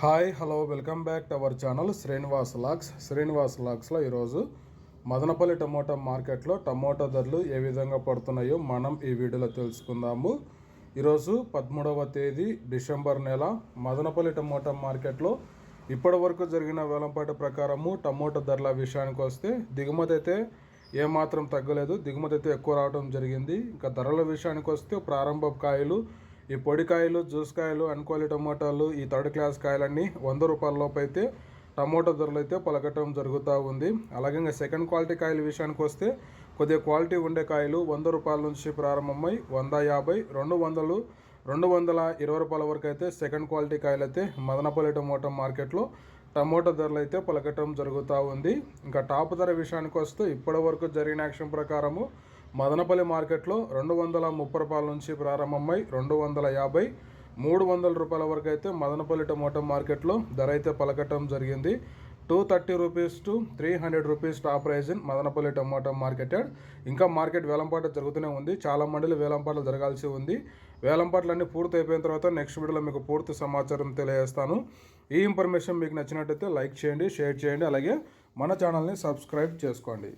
Hi hello welcome back to our channel Srinivas lakhs Srinivas లాక్స్లో ఈరోజు Madanapalle tomato మార్కెట్లో టమోటా ధరలు ఏ విధంగా పడుతున్నాయో మనం ఈ వీడియోలో తెలుసుకుందాము. ఈరోజు పదమూడవ తేదీ డిసెంబర్ నెల మదనపల్లి టమోటా మార్కెట్లో ఇప్పటి వరకు జరిగిన వేలంపాట ప్రకారము టమోటా ధరల విషయానికి వస్తే దిగుమతి అయితే ఏమాత్రం తగ్గలేదు. దిగుమతి అయితే ఎక్కువ రావడం జరిగింది. ఇంకా ధరల విషయానికి వస్తే ప్రారంభ కాయలు ఈ పొడి కాయలు జ్యూస్ కాయలు అన్క్వాలిటీ టమోటాలు ఈ థర్డ్ క్లాస్ కాయలన్నీ వంద రూపాయలలోపు అయితే టమోటా ధరలు అయితే పలకటం జరుగుతూ ఉంది. అలాగే ఇంకా సెకండ్ క్వాలిటీ కాయల విషయానికి వస్తే కొద్దిగా క్వాలిటీ ఉండే కాయలు వంద రూపాయల నుంచి ప్రారంభమై వంద యాభై రెండు వందలు రెండు వందల ఇరవై రూపాయల వరకు అయితే సెకండ్ క్వాలిటీ కాయలు అయితే మదనపల్లి టమోటా మార్కెట్లో టమోటా ధరలు అయితే పలకటం జరుగుతూ ఉంది. ఇంకా టాప్ ధర విషయానికి వస్తే ఇప్పటి వరకు జరిగిన యాక్షన్ ప్రకారము మదనపల్లి మార్కెట్లో రెండు వందల ముప్పై రూపాయల నుంచి ప్రారంభమై రెండు వందల యాభై మూడు వందల రూపాయల వరకు అయితే మదనపల్లి టమోటా మార్కెట్లో ధర అయితే పలకటం జరిగింది. Two thirty rupees to three hundred rupees top price in Madanapalle tomato marketed. ఇంకా మార్కెట్ వేలంపాట జరుగుతూనే ఉంది. చాలా మండలి వేలంపాటలు జరగాల్సి ఉంది. వేలంపాటలు అన్నీ పూర్తి అయిపోయిన తర్వాత నెక్స్ట్ వీడియోలో మీకు పూర్తి సమాచారం తెలియజేస్తాను. ఈ ఇన్ఫర్మేషన్ మీకు నచ్చినట్టయితే లైక్ చేయండి షేర్ చేయండి. అలాగే మన ఛానల్ని సబ్స్క్రైబ్ చేసుకోండి.